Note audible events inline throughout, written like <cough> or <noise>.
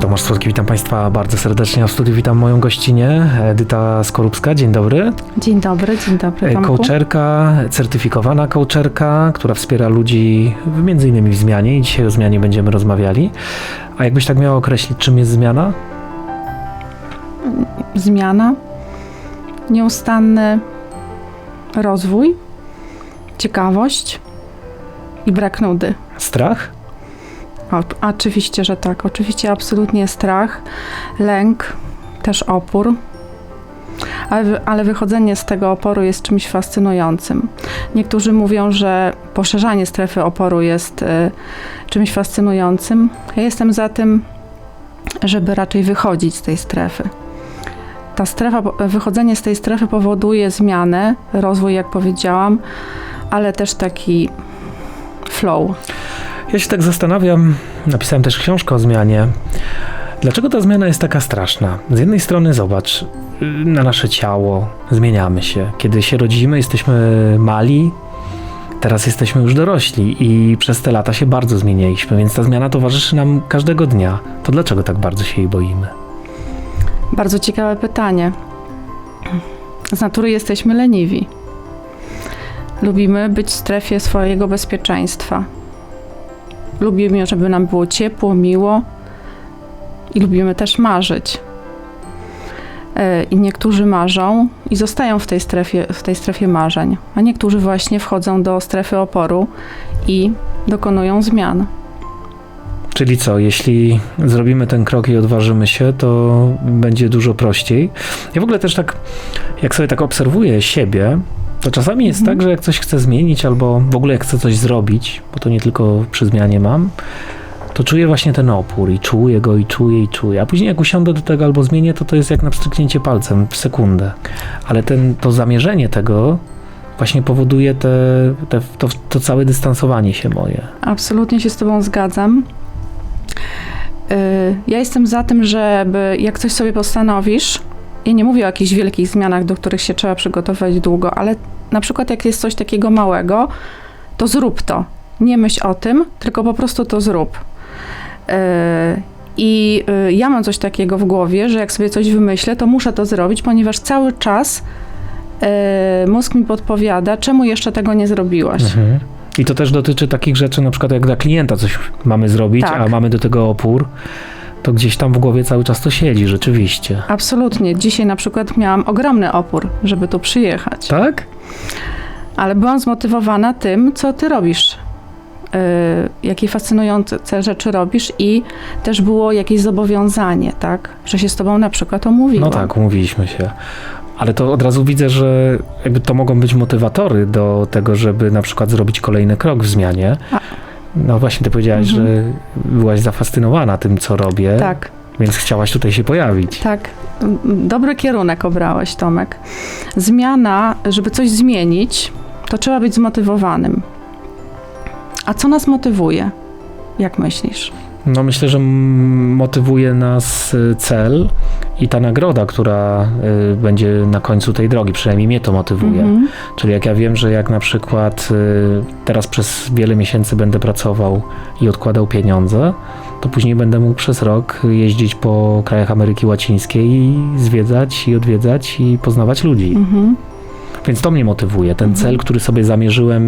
Tomasz Słodki, witam Państwa bardzo serdecznie. W studiu witam moją gościnę, Edyta Skorupska. Dzień dobry. Dzień dobry, dzień dobry. Tomku. Coacherka, certyfikowana coacherka, która wspiera ludzi między innymi w zmianie i dzisiaj o zmianie będziemy rozmawiali. A jakbyś tak miała określić, czym jest zmiana? Zmiana, nieustanny rozwój, ciekawość i brak nudy. Strach? Oczywiście, że tak. Oczywiście absolutnie strach, lęk, też opór. Ale, ale wychodzenie z tego oporu jest czymś fascynującym. Niektórzy mówią, że poszerzanie strefy oporu jest y, czymś fascynującym. Ja jestem za tym, żeby raczej wychodzić z tej strefy. Ta strefa, wychodzenie z tej strefy powoduje zmianę, rozwój, jak powiedziałam, ale też taki flow. Ja się tak zastanawiam, napisałem też książkę o zmianie. Dlaczego ta zmiana jest taka straszna? Z jednej strony zobacz, na nasze ciało zmieniamy się. Kiedy się rodzimy, jesteśmy mali, teraz jesteśmy już dorośli i przez te lata się bardzo zmienialiśmy, więc ta zmiana towarzyszy nam każdego dnia. To dlaczego tak bardzo się jej boimy? Bardzo ciekawe pytanie. Z natury jesteśmy leniwi. Lubimy być w strefie swojego bezpieczeństwa. Lubimy, żeby nam było ciepło, miło i lubimy też marzyć. E, I niektórzy marzą i zostają w tej, strefie, w tej strefie marzeń, a niektórzy właśnie wchodzą do strefy oporu i dokonują zmian. Czyli co, jeśli zrobimy ten krok i odważymy się, to będzie dużo prościej. Ja w ogóle też tak, jak sobie tak obserwuję siebie, to czasami jest Mhm. tak, że jak coś chcę zmienić, albo w ogóle jak chcę coś zrobić, bo to nie tylko przy zmianie mam, to czuję właśnie ten opór i czuję go i czuję i czuję. A później jak usiądę do tego albo zmienię, to to jest jak na pstryknięcie palcem w sekundę. Ale ten, to zamierzenie tego właśnie powoduje te, te, to, to całe dystansowanie się moje. Absolutnie się z Tobą zgadzam. Y, Ja jestem za tym, żeby jak coś sobie postanowisz, ja nie mówię o jakichś wielkich zmianach, do których się trzeba przygotować długo, ale na przykład jak jest coś takiego małego, to zrób to. Nie myśl o tym, tylko po prostu to zrób. Y, I y, ja mam coś takiego w głowie, że jak sobie coś wymyślę, to muszę to zrobić, ponieważ cały czas y, mózg mi podpowiada, czemu jeszcze tego nie zrobiłaś. Mhm. I to też dotyczy takich rzeczy, na przykład jak dla klienta coś mamy zrobić, Tak. a mamy do tego opór, to gdzieś tam w głowie cały czas to siedzi, rzeczywiście. Absolutnie. Dzisiaj na przykład miałam ogromny opór, żeby tu przyjechać, Tak? Ale byłam zmotywowana tym, co ty robisz. Yy, jakie fascynujące rzeczy robisz i też było jakieś zobowiązanie, tak? Że się z tobą na przykład omówiłam. No tak, umówiliśmy się. Ale to od razu widzę, że jakby to mogą być motywatory do tego, żeby na przykład zrobić kolejny krok w zmianie. A- No właśnie, ty powiedziałaś, Mhm. że byłaś zafascynowana tym, co robię, Tak, więc chciałaś tutaj się pojawić. tak. Dobry kierunek obrałeś, Tomek. Zmiana, żeby coś zmienić, to trzeba być zmotywowanym. A co nas motywuje? Jak myślisz? No myślę, że motywuje nas y, cel i ta nagroda, która y, będzie na końcu tej drogi, przynajmniej mnie to motywuje. Mhm. Czyli jak ja wiem, że jak na przykład y, teraz przez wiele miesięcy będę pracował i odkładał pieniądze, to później będę mógł przez rok jeździć po krajach Ameryki Łacińskiej i zwiedzać i odwiedzać i poznawać ludzi. Mhm. Więc to mnie motywuje, ten Mhm. cel, który sobie zamierzyłem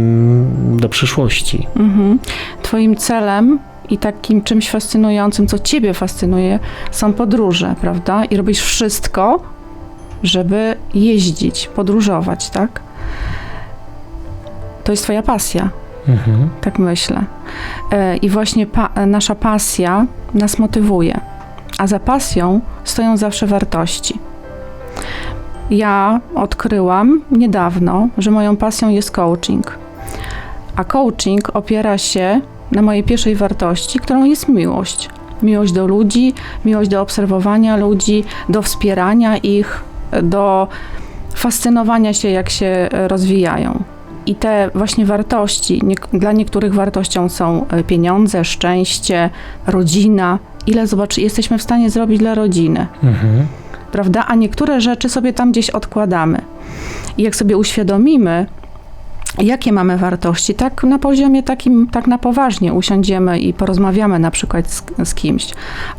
do przyszłości. Mhm. Twoim celem i takim czymś fascynującym, co ciebie fascynuje, są podróże, prawda? I robisz wszystko, żeby jeździć, podróżować, tak? To jest twoja pasja, Mhm. tak myślę. E, I właśnie pa- nasza pasja nas motywuje, a za pasją stoją zawsze wartości. Ja odkryłam niedawno, że moją pasją jest coaching. A coaching opiera się na mojej pierwszej wartości, którą jest miłość. Miłość do ludzi, miłość do obserwowania ludzi, do wspierania ich, do fascynowania się, jak się rozwijają. I te właśnie wartości, dla niektórych wartością są e, pieniądze, szczęście, rodzina. Ile zobacz, jesteśmy w stanie zrobić dla rodziny Mhm. prawda? A niektóre rzeczy sobie tam gdzieś odkładamy. I jak sobie uświadomimy, jakie mamy wartości, tak na poziomie takim, tak na poważnie usiądziemy i porozmawiamy na przykład z, z kimś.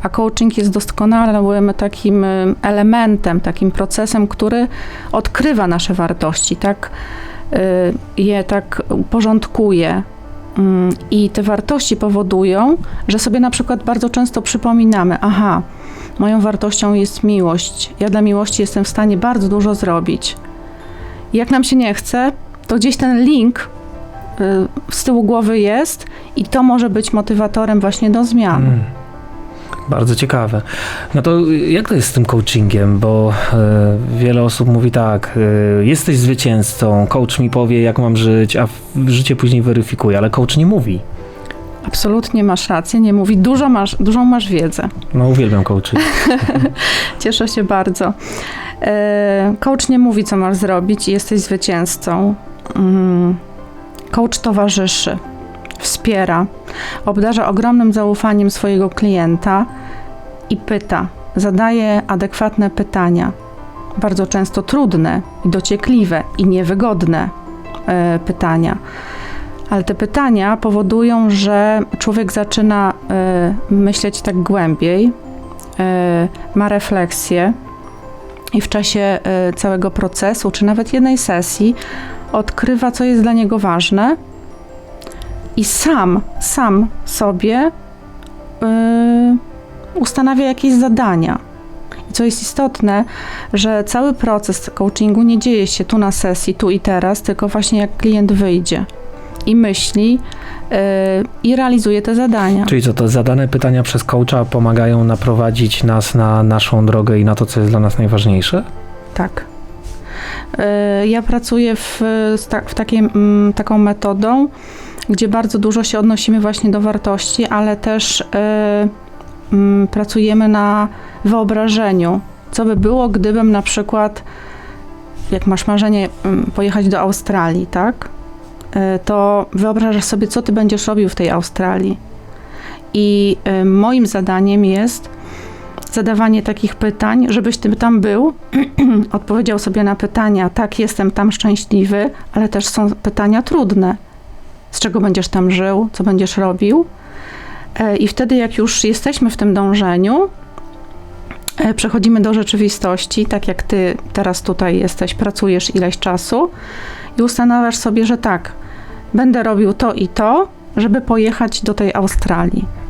A coaching jest doskonałym takim y, elementem, takim procesem, który odkrywa nasze wartości, tak y, je tak uporządkuje. Mm, I te wartości powodują, że sobie na przykład bardzo często przypominamy, aha, moją wartością jest miłość. Ja dla miłości jestem w stanie bardzo dużo zrobić. Jak nam się nie chce, to gdzieś ten link y, z tyłu głowy jest i to może być motywatorem właśnie do zmian. Mm. Bardzo ciekawe. No to jak to jest z tym coachingiem? Bo e, wiele osób mówi tak, e, jesteś zwycięzcą, coach mi powie, jak mam żyć, a życie później weryfikuje, ale coach nie mówi. Absolutnie masz rację, nie mówi, dużo masz, dużą masz wiedzę. No uwielbiam coachy. <laughs> Cieszę się bardzo. E, Coach nie mówi, co masz zrobić i jesteś zwycięzcą. Mm, Coach towarzyszy, wspiera, obdarza ogromnym zaufaniem swojego klienta i pyta, zadaje adekwatne pytania. Bardzo często trudne, i dociekliwe i niewygodne e, pytania. Ale te pytania powodują, że człowiek zaczyna e, myśleć tak głębiej, e, ma refleksję i w czasie całego procesu, czy nawet jednej sesji, odkrywa, co jest dla niego ważne i sam, sam sobie e, ustanawia jakieś zadania. I co jest istotne, że cały proces coachingu nie dzieje się tu na sesji, tu i teraz, tylko właśnie jak klient wyjdzie i myśli e, i realizuje te zadania. Czyli co, to zadane pytania przez coacha pomagają naprowadzić nas na naszą drogę i na to, co jest dla nas najważniejsze? Tak. Y, Ja pracuję w, w takiej, mm, taką metodą, gdzie bardzo dużo się odnosimy właśnie do wartości, ale też y, mm, pracujemy na wyobrażeniu. Co by było, gdybym na przykład, jak masz marzenie mm, pojechać do Australii, tak? Y, To wyobrażasz sobie, co ty będziesz robił w tej Australii. I moim zadaniem jest zadawanie takich pytań, żebyś ty tam był, <clears throat> odpowiedział sobie na pytania, tak, jestem tam szczęśliwy, ale też są pytania trudne. Z czego będziesz tam żył, co będziesz robił? E, I wtedy, jak już jesteśmy w tym dążeniu, e, przechodzimy do rzeczywistości, tak jak ty teraz tutaj jesteś, pracujesz ileś czasu i ustanawiasz sobie, że tak, będę robił to i to, żeby pojechać do tej Australii.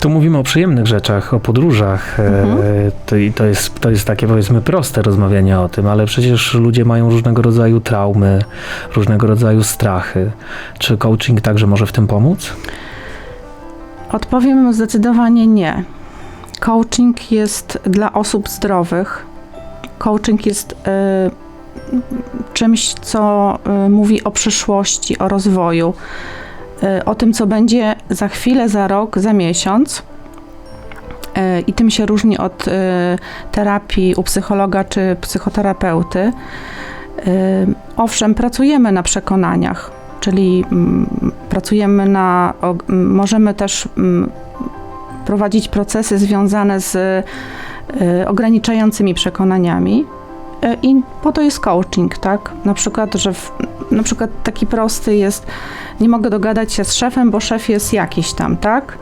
Tu mówimy o przyjemnych rzeczach, o podróżach. e, Mhm. To, i to, jest, to jest takie powiedzmy proste rozmawianie o tym, ale przecież ludzie mają różnego rodzaju traumy, różnego rodzaju strachy. Czy coaching także może w tym pomóc? Odpowiem zdecydowanie nie. Coaching jest dla osób zdrowych. Coaching jest y, czymś, co y, mówi o przyszłości, o rozwoju, o tym, co będzie za chwilę, za rok, za miesiąc. Y, I tym się różni od y, terapii u psychologa czy psychoterapeuty. Y, owszem, pracujemy na przekonaniach, czyli mm, pracujemy na, o, m, możemy też mm, prowadzić procesy związane z ograniczającymi przekonaniami. Y, I po to jest coaching, tak? Na przykład, że w, na przykład taki prosty jest, nie mogę dogadać się z szefem, bo szef jest jakiś tam, tak?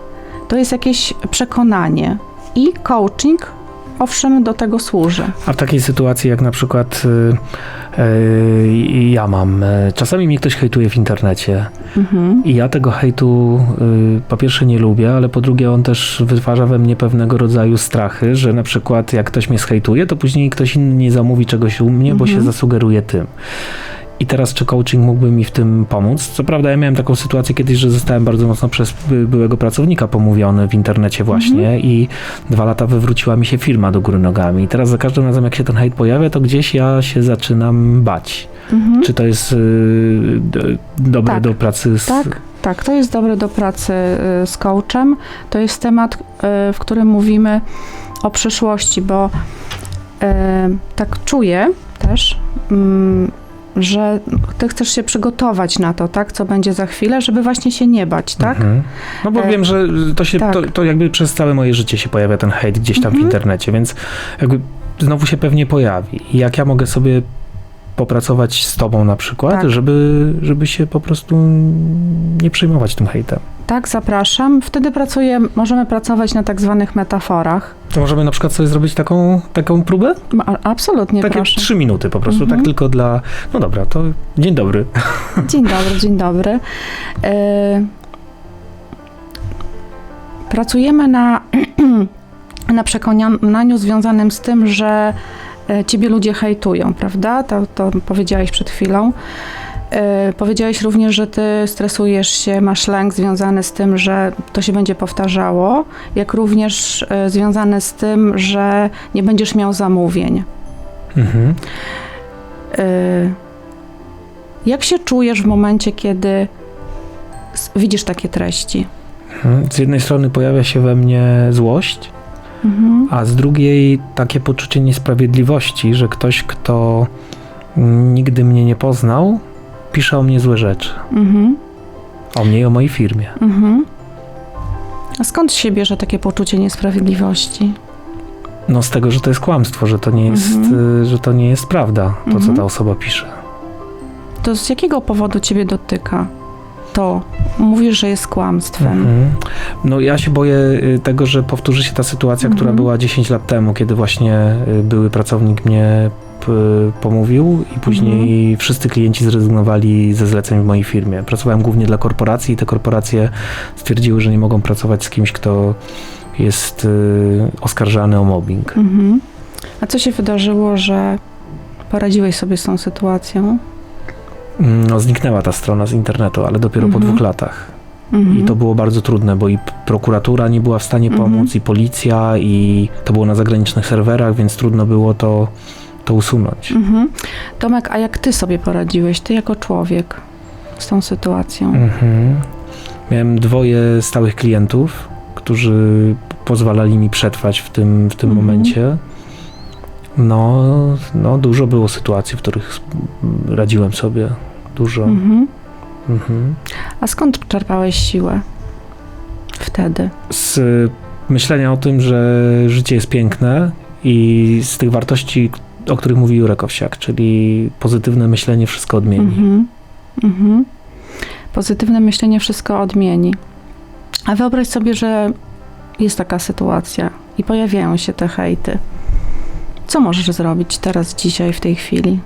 To jest jakieś przekonanie. I coaching, owszem, do tego służy. A w takiej sytuacji, jak na przykład y, y, ja mam, y, czasami mnie ktoś hejtuje w internecie Mhm. i ja tego hejtu y, po pierwsze nie lubię, ale po drugie on też wytwarza we mnie pewnego rodzaju strachy, że na przykład jak ktoś mnie zhejtuje, to później ktoś inny nie zamówi czegoś u mnie, bo Mhm. się zasugeruje tym. I teraz czy coaching mógłby mi w tym pomóc? Co prawda ja miałem taką sytuację kiedyś, że zostałem bardzo mocno przez by- byłego pracownika pomówiony w internecie właśnie Mhm. i dwa lata wywróciła mi się firma do góry nogami. I teraz za każdym razem jak się ten hejt pojawia, to gdzieś ja się zaczynam bać. Mhm. Czy to jest y, dobre Tak. do pracy z... Tak, tak, to jest dobre do pracy y, z coachem. To jest temat, y, w którym mówimy o przyszłości, bo tak czuję też, mm, że ty chcesz się przygotować na to, tak, co będzie za chwilę, żeby właśnie się nie bać, tak? Mhm. No bo E, wiem, że to się, tak. to, to jakby przez całe moje życie się pojawia ten hejt gdzieś tam w Mhm. internecie, więc jakby znowu się pewnie pojawi. I jak ja mogę sobie popracować z tobą na przykład, Tak. żeby, żeby się po prostu nie przejmować tym hejtem. Tak, zapraszam. Wtedy pracuję, możemy pracować na tak zwanych metaforach. To możemy na przykład sobie zrobić taką, taką próbę? Ma- Absolutnie, Takie proszę. trzy minuty po prostu, Mhm. tak tylko dla... No dobra, to dzień dobry. Dzień dobry, dzień dobry. E, Pracujemy na, <clears throat> na przekonaniu związanym z tym, że ciebie ludzie hejtują, prawda? To, to powiedziałeś przed chwilą. E, Powiedziałeś również, że ty stresujesz się, masz lęk związany z tym, że to się będzie powtarzało, jak również e, związany z tym, że nie będziesz miał zamówień. Mhm. Jak się czujesz w momencie, kiedy widzisz takie treści? Mhm. Z jednej strony pojawia się we mnie złość, Mhm. a z drugiej takie poczucie niesprawiedliwości, że ktoś, kto nigdy mnie nie poznał, pisze o mnie złe rzeczy. Mhm. O mnie i o mojej firmie. Mhm. A skąd się bierze takie poczucie niesprawiedliwości? No z tego, że to jest kłamstwo, że to nie jest, Mhm. że to nie jest prawda, to co Mhm. ta osoba pisze. To z jakiego powodu ciebie dotyka to? Mówisz, że jest kłamstwem. Mhm. No ja się boję y, tego, że powtórzy się ta sytuacja, Mhm. która była 10 lat temu, kiedy właśnie y, były pracownik mnie pomówił i później Mhm. wszyscy klienci zrezygnowali ze zleceń w mojej firmie. Pracowałem głównie dla korporacji i te korporacje stwierdziły, że nie mogą pracować z kimś, kto jest y, oskarżany o mobbing. Mhm. A co się wydarzyło, że poradziłeś sobie z tą sytuacją? Mm, No, zniknęła ta strona z internetu, ale dopiero po Mhm. dwóch latach. Mhm. I to było bardzo trudne, bo i prokuratura nie była w stanie Mhm. pomóc, i policja, i to było na zagranicznych serwerach, więc trudno było to, to usunąć. Mhm. Tomek, a jak ty sobie poradziłeś, ty jako człowiek, z tą sytuacją? Mhm. Miałem dwoje stałych klientów, którzy pozwalali mi przetrwać w tym, w tym Mhm. momencie. No, no, dużo było sytuacji, w których radziłem sobie. Dużo. Mhm. Mhm. A skąd czerpałeś siłę wtedy? z myślenia o tym, że życie jest piękne i z tych wartości, o których mówi Jurek Owsiak, czyli pozytywne myślenie wszystko odmieni. Mhm. Mhm. Pozytywne myślenie wszystko odmieni. A wyobraź sobie, że jest taka sytuacja i pojawiają się te hejty. Co możesz zrobić teraz, dzisiaj, w tej chwili?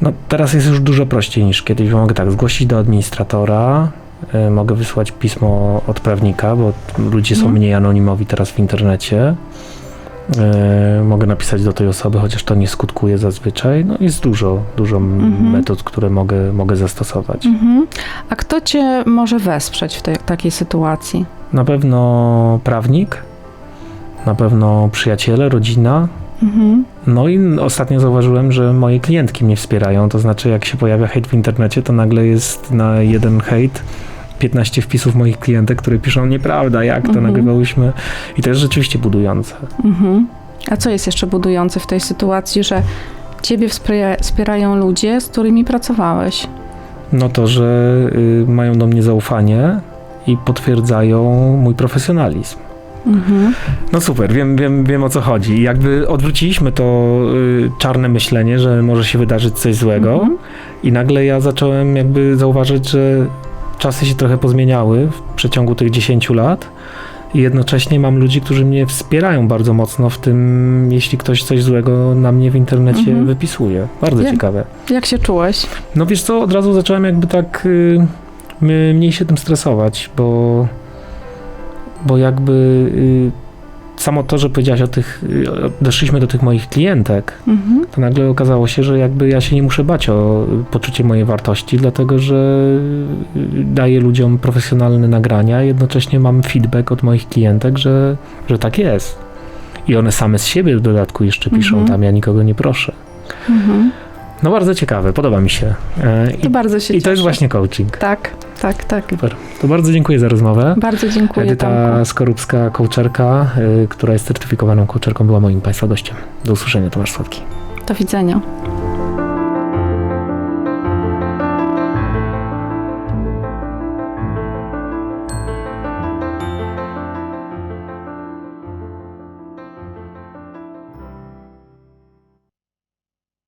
No, teraz jest już dużo prościej niż kiedyś, bo mogę tak zgłosić do administratora, y, mogę wysłać pismo od prawnika, bo ludzie są Mhm. mniej anonimowi teraz w internecie. Y, mogę napisać do tej osoby, chociaż to nie skutkuje zazwyczaj. No jest dużo, dużo Mhm. metod, które mogę, mogę zastosować. Mhm. A kto cię może wesprzeć w tej, takiej sytuacji? Na pewno prawnik, na pewno przyjaciele, rodzina. Mhm. No i ostatnio zauważyłem, że moje klientki mnie wspierają. To znaczy, jak się pojawia hejt w internecie, to nagle jest na jeden hejt 15 wpisów moich klientek, które piszą nieprawda, jak to Mhm. nagrywałyśmy. I to jest rzeczywiście budujące. Mhm. A co jest jeszcze budujące w tej sytuacji, że ciebie wspiera, wspierają ludzie, z którymi pracowałeś? No to, że y, mają do mnie zaufanie i potwierdzają mój profesjonalizm. Mhm. No super, wiem, wiem, wiem o co chodzi. Jakby odwróciliśmy to y, czarne myślenie, że może się wydarzyć coś złego Mhm. i nagle ja zacząłem jakby zauważyć, że czasy się trochę pozmieniały w przeciągu tych 10 lat i jednocześnie mam ludzi, którzy mnie wspierają bardzo mocno w tym, jeśli ktoś coś złego na mnie w internecie Mhm. wypisuje. Bardzo ciekawe. Jak się czułeś? No wiesz co, od razu zacząłem jakby tak y, mniej się tym stresować, bo, bo jakby y, samo to, że powiedziałaś o tych, y, doszliśmy do tych moich klientek, Mhm. to nagle okazało się, że jakby ja się nie muszę bać o poczucie mojej wartości, dlatego że y, daję ludziom profesjonalne nagrania, jednocześnie mam feedback od moich klientek, że, że tak jest. I one same z siebie w dodatku jeszcze piszą Mhm. tam, ja nikogo nie proszę. Mhm. No bardzo ciekawe, podoba mi się. E, I To bardzo się i to jest właśnie coaching. Tak, tak, tak. Super. To bardzo dziękuję za rozmowę. Bardzo dziękuję, Edyta Tomku. Skorupska, coacherka, y, która jest certyfikowaną coacherką, była moim Państwa gościem. Do usłyszenia, Tomasz Słodki. Do widzenia.